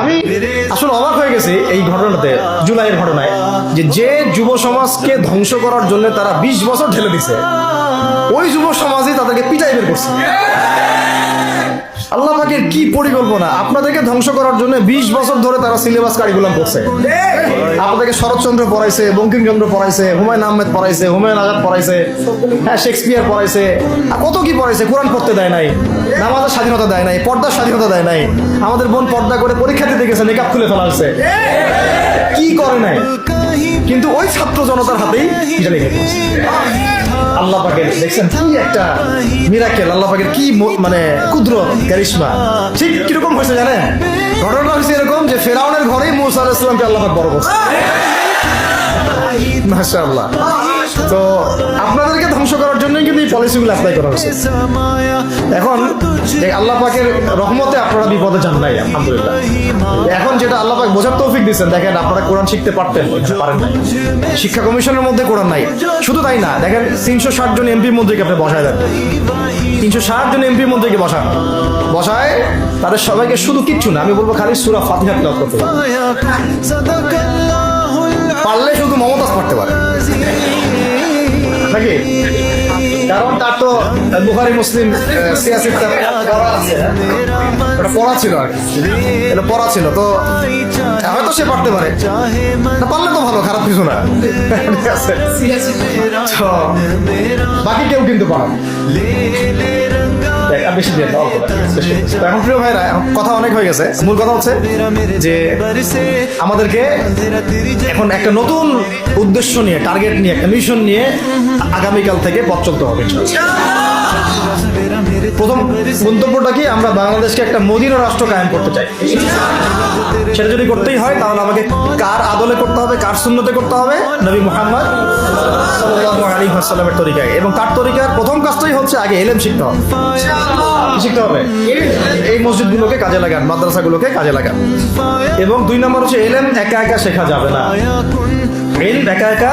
আমি আসলে অবাক হয়ে গেছি এই ঘটনাতে, জুলাইয়ের ঘটনায়, যে যে যুব সমাজকে ধ্বংস করার জন্য তারা বিশ বছর ঢেলে দিছে। ওই যুব সমাজই তাদেরকে পিটাই বের করছে। আল্লাহ পাকের কি পরিকল্পনা? আপনাদেরকে ধ্বংস করার জন্য বিশ বছর ধরে তারা সিলেবাস কারিকুলাম করছে। আপনাদেরকে শরৎচন্দ্র পড়াইছে, বঙ্কিমচন্দ্র পড়াইছে, হুমায়ুন আহমেদ পড়াইছে, হুমায়ুন আজাদ পড়াইছে হ্যাঁ শেক্সপিয়ার পড়াইছে। কত কি পড়াইছে? কোরআন পড়তে দেয় নাই, নামাজের স্বাধীনতা দেয় নাই, পর্দার স্বাধীনতা দেয় নাই। আমাদের বোন পর্দা করে পরীক্ষা দিতে গেছে, মেকআপ খুলে ফেলা হচ্ছে কি করে নাই? কিন্তু ওই ছাত্র জনতার হাতেই। আল্লাহ পাকের, দেখছেন? কি একটা মিরাকেল আল্লাহ পাকের কি মানে কুদ্র ক্যারিশমা ঠিক কীরকম হয়েছে জানেন? ঘটনাটা হয়েছে এরকম যে ফেরাউনের ঘরেই মুসা আলাহিসামকে আল্লাহ পাক বড় করছে। মাশাআল্লাহ। তো আপনাদেরকে ধ্বংস করার জন্য কিন্তু এই পলিসিগুলো অ্যাপ্লাই করা হয়েছে। এখন আল্লাহ পাকের রহমতে আপনারা বিপদে যান নাই, আলহামদুলিল্লাহ। এখন যেটা আল্লাহ পাক বোঝার তৌফিক দিচ্ছেন দেখেন আপনারা কোরআন শিখতে পারতেন, পারেন নাই। শিক্ষা কমিশনের মধ্যে কোরআন নাই। শুধু তাই না, দেখেন তিনশো ষাট জন এমপির মধ্যে আপনি বসায় দেন? তিনশো ষাট জন এমপির মধ্যে কি বসান? বসায় তাদের সবাইকে শুধু কিচ্ছু না, আমি বলব খালি সুরা ফাতিহা করতে নাকি কারণ তার তো বুখারি, মুসলিম সিয়াসি পড়া এটা পড়া ছিল আর এটা পড়া ছিল, তো হয়তো সে পারতে পারে। পারলে তো ভালো, খারাপ কিছু না। বাকি কেউ কিন্তু পারে বেশি দিয়ে এখন প্রিয় ভাইরা কথা অনেক হয়ে গেছে। মূল কথা হচ্ছে যে আমাদেরকে এখন একটা নতুন উদ্দেশ্য নিয়ে টার্গেট নিয়ে, একটা মিশন নিয়ে আগামীকাল থেকে পথ চলতে হবে। প্রথম গন্তব্যটা কি? আমরা বাংলাদেশকে একটা মদিনা রাষ্ট্র কায়েম করতে চাই। সেটা যদি করতেই হয়, তাহলে আমাকে কার আদলে করতে হবে, কার শূন্যতে করতে হবে? নবী মোহাম্মদ আলাইহি তরিকায়। এবং তার তরিকার প্রথম কাজটাই হচ্ছে আগে এলেম শিখতে হবে। শিখতে হবে? এই মসজিদগুলোকে কাজে লাগান, মাদ্রাসাগুলোকে কাজে লাগান। এবং দুই নম্বর হচ্ছে এলেম একা একা শেখা যাবে না। একা একা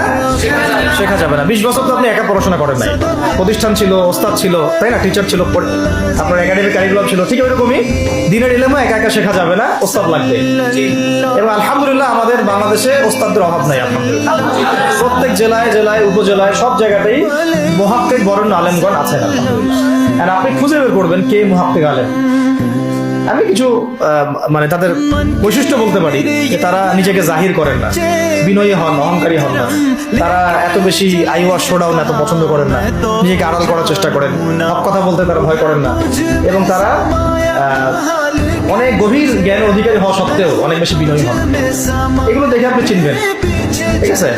শেখা যাবে না। বিশ বছর তো আপনি একা পড়াশোনা করেন নাই। প্রতিষ্ঠান ছিল, ওস্তাদ ছিল, তাই না? টিচার ছিল আপনার ছিল। ঠিক ওইরকমই দিনের একা একা শেখা যাবে না, ওস্তাদ লাগবে। এবং আলহামদুলিল্লাহ আমাদের বাংলাদেশে ওস্তাদদের অভাব নাই প্রত্যেক জেলায় জেলায়, উপজেলায়, সব জায়গাতেই মহাপ্তেক বরেণ্য আলেমগণ আছেন আর আপনি খুঁজে বের করবেন কে মহাপ্তেক আলেম। আমি কিছু মানে তাদের বৈশিষ্ট্য বলতে পারি, যে তারা নিজেকে জাহির করেন না, বিনয়ী হন অহংকারী হন না। তারা এত বেশি আই আইওয়া শোডাউন এত পছন্দ করেন না, নিজেকে আড়াল করার চেষ্টা করেন, সব কথা বলতে তারা ভয় করেন না। এবং তারা অনেক গভীর জ্ঞান অধিকারী হওয়া সত্ত্বেও অনেক বেশি বিনয়ী হন। এগুলো দেখে আপনি চিনবেন। ঠিক আছে?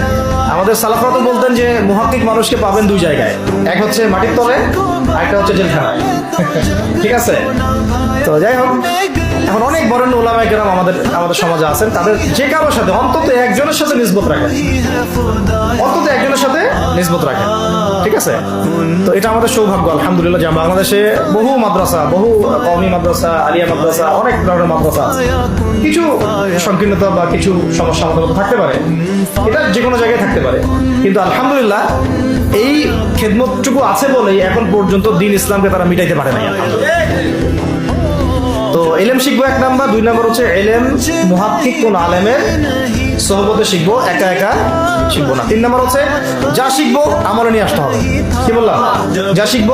আমাদের সালাফরা তো বলতেন যে মহাত্মিক মানুষকে পাবেন দুই জায়গায়। এক হচ্ছে মাটির তলে একটা হচ্ছে জেলখানায়। ঠিক আছে? তো যাই হোক, এখন অনেক বরেণ্য ওলামায় কেরাম আমাদের আমাদের সমাজে আছেন। তাদের যে কারোর সাথে অন্তত একজনের সাথে নিসবত রাখেন। অন্তত একজনের সাথে নিসবত রাখেন। ঠিক আছে? তো এটা আমাদের সৌভাগ্য, আলহামদুলিল্লাহ, যে বাংলাদেশে বহু মাদ্রাসা, বহু কওমি মাদ্রাসা, আলিয়া মাদ্রাসা, অনেক ধরনের মাদ্রাসা আছে। কিছু সংকীর্ণতা বা কিছু সমস্যা আমাদের থাকতে পারে। এটা যে কোনো জায়গায় থাকতে পারে। কিন্তু আলহামদুলিল্লাহ, এই খেদমতটুকু আছে বলেই এখন পর্যন্ত দিন ইসলামকে তারা মিটাইতে পারে নাই তো এলেম শিখব এক নাম্বার, দুই নাম্বার হচ্ছে এলেম মুহাক্কিক কোন আলেমের সহবতে শিখব, একা একা। শিখব না। তিন নাম্বার হচ্ছে, যা শিখব আমলে নিয়ে আসতে হবে। কি বললাম? যা শিখব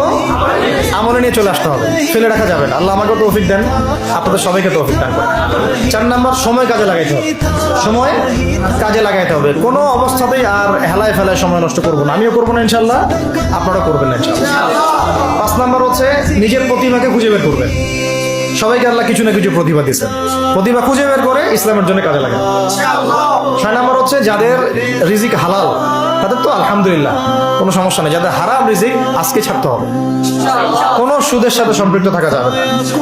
আমলে নিয়ে চলে আসতে হবে। ফেলে রাখা যাবে না। আল্লাহ আমাকে তৌফিক দেন। আপনাদের সবাইকে তৌফিক দান করেন। চার নাম্বার, সময় কাজে লাগাইতে হবে। সময় কাজে লাগাইতে হবে। কোনো অবস্থাতেই আর হেলায় ফেলায় সময় নষ্ট করব না। আমিও করব না ইনশাল্লাহ আপনারা করবেন না ইনশাল্লাহ পাঁচ নাম্বার হচ্ছে, নিজের প্রতিভাকে খুঁজে বের করবেন। সবাইকে আল্লাহ কিছু না কিছু প্রতিভা দিচ্ছেন প্রতিভা খুঁজে বের করে ইসলামের জন্য কাজে লাগে ছয় নম্বর হচ্ছে যাদের রিজিক হালাল, তাদের তো আলহামদুলিল্লাহ, কোনো সমস্যা নেই। যাদের হারাম রিজিক, আজকে ছাড়তে হবে। কোনো সুদের সাথে সম্পৃক্ত থাকা যাবে না।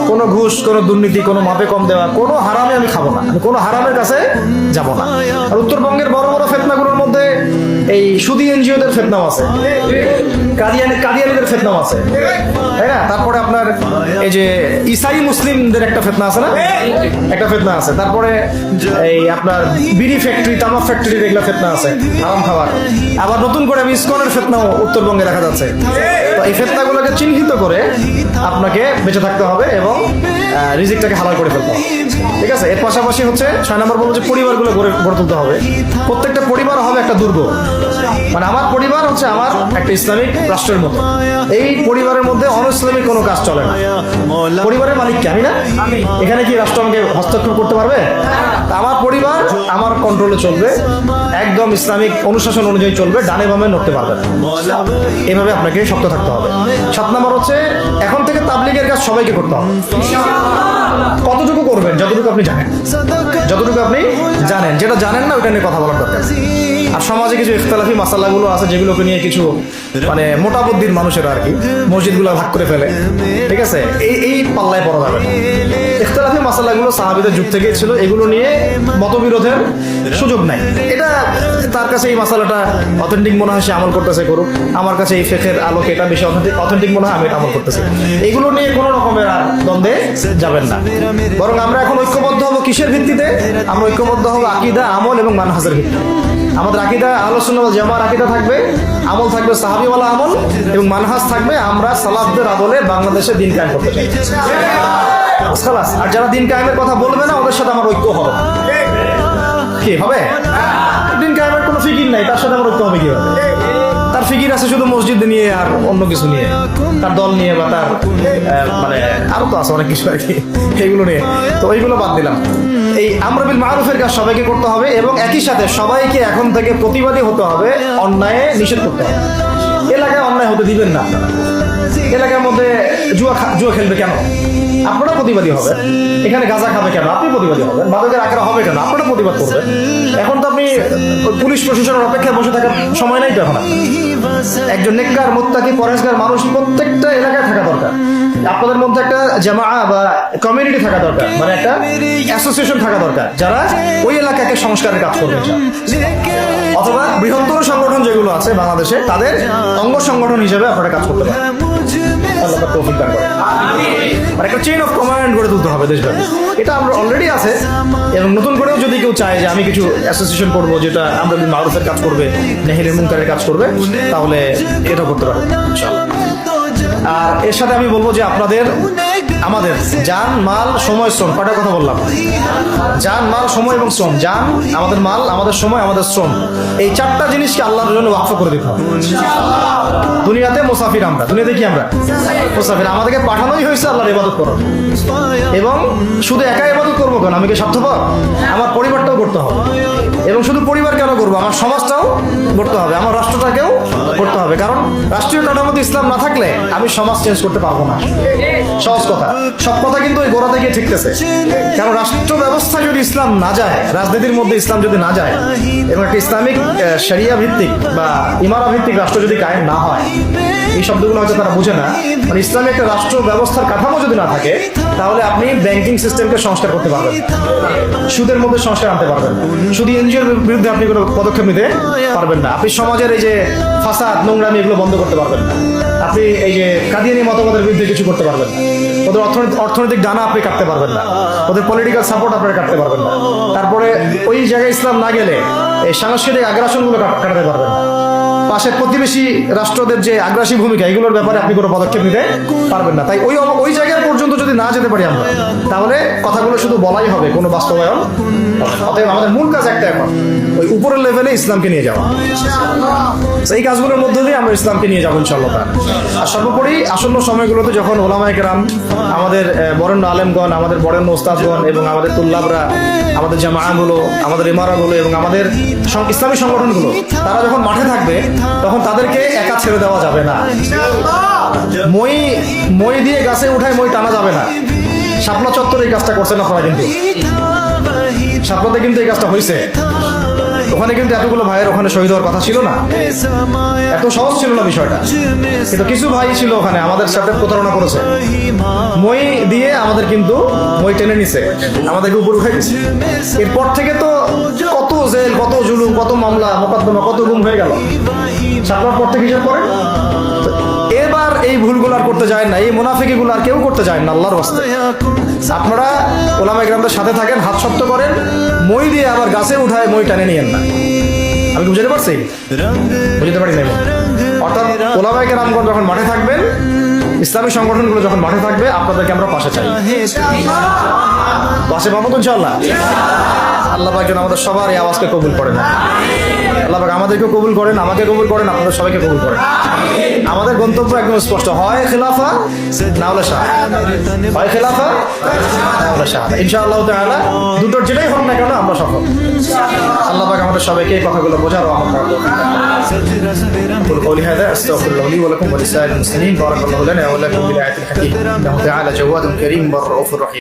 কোনো ঘুষ, কোনো দুর্নীতি, কোনো মাপে কম দেওয়া, কোনো হারামে আমি খাব না। আমি কোনো হারামের কাছে যাব না। আর উত্তরবঙ্গের বড় বড় ফেতনাগুলোর মধ্যে এই সুদী এনজিওদের ফেতনাও আছে। কাদিয়ানি, কাদিয়ানিদের ফেতনাও আছে। তাই না? তারপরে আপনার এই যে ইসাই মুসলিমদের একটা ফেতনা আছে না? একটা ফেতনা আছে। তারপরে এই আপনার বিড়ি ফ্যাক্টরি তামাক ফ্যাক্টরি এগুলো ফেতনা আছে আরাম খাবার। আবার নতুন করে আমি ইসকনের ফেতনাও উত্তরবঙ্গে দেখা যাচ্ছে। তো এই ফেতনাগুলোকে চিহ্নিত করে আপনাকে বেঁচে থাকতে হবে এবং রিজিকটাকে হালাল করে ফেলতে হবে। ঠিক আছে? এর পাশাপাশি হচ্ছে ছয় নম্বর বলব যে পরিবারগুলো গড়ে গড়ে তুলতে হবে। প্রত্যেকটা পরিবার হবে একটা দুর্গ। মানে আমার পরিবার হচ্ছে আমার একটা ইসলামিক রাষ্ট্রের মতো। এই পরিবারের মধ্যে অন ইসলামিক কোনো কাজ চলে না। পরিবারের মালিক কি? আমি না? এখানে কি রাষ্ট্র আমাকে হস্তক্ষেপ করতে পারবে? আমার পরিবার, আমার কন্ট্রোলে চলবে। একদম ইসলামিক অনুশাসন অনুযায়ী চলবে, ডানে বামে নড়তে পারবে না। এভাবে আপনাকে শক্ত থাকতে হবে। সাত নম্বর হচ্ছে, এখন থেকে তাবলিগের কাজ সবাইকে করতে হবে। কতটুকু করবেন, যতটুকু আপনি জানেন। যতটুকু আপনি জানেন, যেটা জানেন না, ওইটা নিয়ে কথা বলার দরকার সমাজে কিছু ইখতলাফি মাসালাগুলো আছে যেগুলোকে নিয়ে কিছু মানে মোটা বুদ্ধির মানুষের আর কি মসজিদগুলো ভাগ করে ফেলে। ঠিক আছে? এই এই পাল্লায় পড়া যাবে না। মাসালাগুলো সাহাবিদের যুগ থেকেই ছিল, এগুলো নিয়ে মতবিরোধের সুযোগ নাই। এটা তার কাছে এই মাসালাটা অথেন্টিক মনে হয় সে আমল করতেছে, করুক। আমার কাছে এই ফেকের আলোকে এটা বেশি অথেন্টিক মনে হয় আমি এটা আমল করতেছি। এগুলো নিয়ে কোনো রকমের আর দ্বন্দ্বে যাবেন না। বরং আমরা এখন ঐক্যবদ্ধ হব কিসের ভিত্তিতে? আমরা ঐক্যবদ্ধ হব আকিদা, আমল এবং মানহাজের ভিত্তিতে। আমাদের আকিদা, আলোচনা জামার আকিদা থাকবে, আমল থাকবে সাহাবিওয়ালা আমল এবং মানহাজ থাকবে আমরা সালাফদের আদলে বাংলাদেশে দিন কায়েম করতে চাই। আর যারা দিন কায়েমের কথা বলবে না, ওদের সাথে আমার ঐক্য হবে। কি, হবে? দিন কায়েমের কোনো ফিকির নাই, তার সাথে আমার ঐক্য হবে কি হবে তার ফিকির আছে শুধু মসজিদ নিয়ে আর অন্য কিছু নিয়ে, তার দল নিয়ে বা তার মানে আরও তো আছে অনেক কিছু আর কি এইগুলো নিয়ে। তো ওইগুলো বাদ দিলাম। এই আমরাবিল মারুফের কাজ সবাইকে করতে হবে এবং একই সাথে সবাইকে এখন থেকে প্রতিবাদী হতে হবে, অন্যায় নিষেধ করতে হবে। এলাকায় অন্যায় হতে দিবেন না। এলাকার মধ্যে জুয়া জুয়া খেলবে কেন? আপনারা প্রতিবাদী হবে। এখানে গাঁজা খাবে কেন? আপনি প্রতিবাদী হবেন। মাদকের আকার হবে কেন? আপনারা প্রতিবাদ করবেন এখন তো আপনি পুলিশ প্রশাসনের অপেক্ষায় বসে থাকার সময় নাই তো এখন। একজন নেককার, মোত্তাকি, পরেশগার মানুষ প্রত্যেকটা এলাকায় থাকা দরকার। আপনাদের মধ্যে একটা জামা বা কমিউনিটি থাকা দরকার। মানে একটা অ্যাসোসিয়েশন থাকা দরকার। যারা ওই এলাকাকে সংস্কারের কাজ করবে। অথবা বৃহত্তর সংগঠন যেগুলো আছে বাংলাদেশে, তাদের অঙ্গ সংগঠন হিসেবে আপনারা কাজ করতে পারেন। মানে একটা চেইন অফ কমান্ড গড়ে তুলতে হবে দেশব্যাপী এটা আমরা অলরেডি আছে এবং নতুন করেও যদি কেউ চায় যে আমি কিছু অ্যাসোসিয়েশন করব যেটা আমরা মারুফের কাজ করবে নেহেরের মুনকারের কাজ করবে, তাহলে এটা করতে পারবে ইনশাআল্লাহ। আর এর সাথে আমি বলব যে আপনাদের, আমাদের যান, মাল, সময়, শ্রম কটা কথা বললাম? যান, মাল, সময় এবং শ্রম, যান, আমাদের মাল, আমাদের সময়, আমাদের শ্রম। এই চারটা জিনিসকে আল্লাহর জন্য ওয়াকফ করে দিতে হবে। দুনিয়াতে মুসাফির আমরা, দুনিয়াতে কি আমরা? মুসাফির। আমাদেরকে পাঠানোই হয়েছে আল্লাহর ইবাদত করার। এবং শুধু একা ইবাদত করব কেন? আমি কি স্বার্থপর? আমার পরিবারটাও করতে হবে। এবং শুধু পরিবার কেন করব আমার সমাজটাও করতে হবে, আমার রাষ্ট্রটাকেও হবে কারণ রাষ্ট্রীয় কাঠামোতে ইসলাম না থাকলে আমি সমাজ চেঞ্জ করতে পারব না। সহজ কথা। সব কথা কিন্তু ওই গোড়া থেকে ঠিকতেছে। কারণ রাষ্ট্র ব্যবস্থা যদি ইসলাম না যায়, রাজনীতির মধ্যে ইসলাম যদি না যায়, এবং একটা ইসলামিক শরিয়া ভিত্তিক বা ইমারা ভিত্তিক রাষ্ট্র যদি কায়েম না হয়, এই শব্দগুলো হয়তো তারা বুঝে না। মানে ইসলামী একটা রাষ্ট্র ব্যবস্থার কাঠামো যদি না থাকে, তাহলে আপনি ব্যাংকিং সিস্টেমকে সংস্কার করতে পারবেন সুদের মধ্যে সংস্কার আনতে পারবেন শুধু এনজিওর বিরুদ্ধে আপনি কোনো পদক্ষেপ নিতে পারবেন না। আপনি সমাজের এই যে ফাসাদ নোংরামি এগুলো বন্ধ করতে পারবেন না। আপনি এই যে কাদিয়ানি মতামতের বিরুদ্ধে কিছু করতে পারবেন না। ওদের অর্থনৈতিক অর্থনৈতিক ডানা আপনি কাটতে পারবেন না। ওদের পলিটিক্যাল সাপোর্ট আপনারা কাটতে পারবেন না। তারপরে ওই জায়গায় ইসলাম না গেলে এই সাংস্কৃতিক আগ্রাসনগুলো কাট- কাটাতে পারবেন না। পাশের প্রতিবেশী রাষ্ট্রদের যে আগ্রাসী ভূমিকা, এগুলোর ব্যাপারে আপনি কোনো পদক্ষেপ নিতে পারবেন না। তাই ওই ওই জায়গা পর্যন্ত যদি না যেতে পারি আমরা, তাহলে কথাগুলো শুধু বলাই হবে, কোনো বাস্তবায়ন অতএব আমাদের মূল কাজ একটা এখন, ওই উপরের লেভেলে ইসলামকে নিয়ে যাওয়া। এই কাজগুলোর মধ্য দিয়ে আমরা ইসলামকে নিয়ে যাব ইনশাল্লাহ আর সর্বোপরি আসন্ন সময়গুলোতে যখন ওলামা একরাম আমাদের বরেণ্য আলেমগণ, আমাদের বরেণ্য ওস্তাদগণ এবং আমাদের তুল্লাবরা, আমাদের জামাগুলো আমাদের ইমারাগুলো এবং আমাদের ইসলামী সংগঠনগুলো, তারা যখন মাঠে থাকবে তখন তাদেরকে একা ছেড়ে দেওয়া যাবে না। মই মই দিয়ে গাছে উঠায়, মই টানা যাবে না। শাপলা চত্বর এই কাজটা করছেন আপনারা কিন্তু। শাপলাতে কিন্তু এই কাজটা হয়েছে ওখানে কিন্তু এতগুলো ভাইয়ের ওখানে শহীদ হওয়ার কথা ছিল না। এত সহজ ছিল না বিষয়টা। কিন্তু কিছু ভাই ছিল ওখানে, আমাদের সাথে প্রতারণা করেছে। মই দিয়ে আমাদের কিন্তু, মই টেনে নিছে। আমাদেরকে উপর উঠে দিছে। এরপর থেকে তো কত জেল কত জুলুম কত মামলা মোকদ্দমা কত গুম হয়ে গেল। সাতবার পর থেকে হিসাব করেন এবার এই ভুলগুলো আর করতে যায় না এই মুনাফিকিগুলো আর কেউ করতে যায় না আল্লাহর বাস্তে আপনারা ওলামা গ্রামদের সাথে থাকেন হাত শক্ত করেন মই দিয়ে আবার গাছে উঠায় মই টানে নিয়েন না। আমি বুঝতে পারছি? বুঝতে পারি না অর্থাৎ ওলামাইকে রামগঞ্জ যখন মাঠে থাকবেন ইসলামী সংগঠনগুলো যখন মাঠে থাকবে, আপনাদেরকে আমরা পাশে চাই। পাশে পাবো তো ইনশাল্লাহ আল্লাহ আমাদের সবার এই আওয়াজকে কবুল করেন। আল্লাহ পাক আমাদেরকেও কবুল করেন আমাকে কবুল করেন আপনাদের সবাইকে কবুল করেন আমাদের গন্তব্য একদম স্পষ্ট হয় খেলাফা না হলে শাহ হয় খেলাফা না হলে শাহ ইনশাআল্লাহ তাআলা দুটোর যেটাই হোক না কেন আমরা সফল আল্লাহ পাক আমাদের সবাইকে এই কথাগুলো বোঝার রহমত করুন أقول قولي هذا أستغفر الله لي ولكم ولسائر المسلمين بارك الله لنا ولكم بالآية الحكيم إنه تعالى جواد كريم بر رؤوف رحيم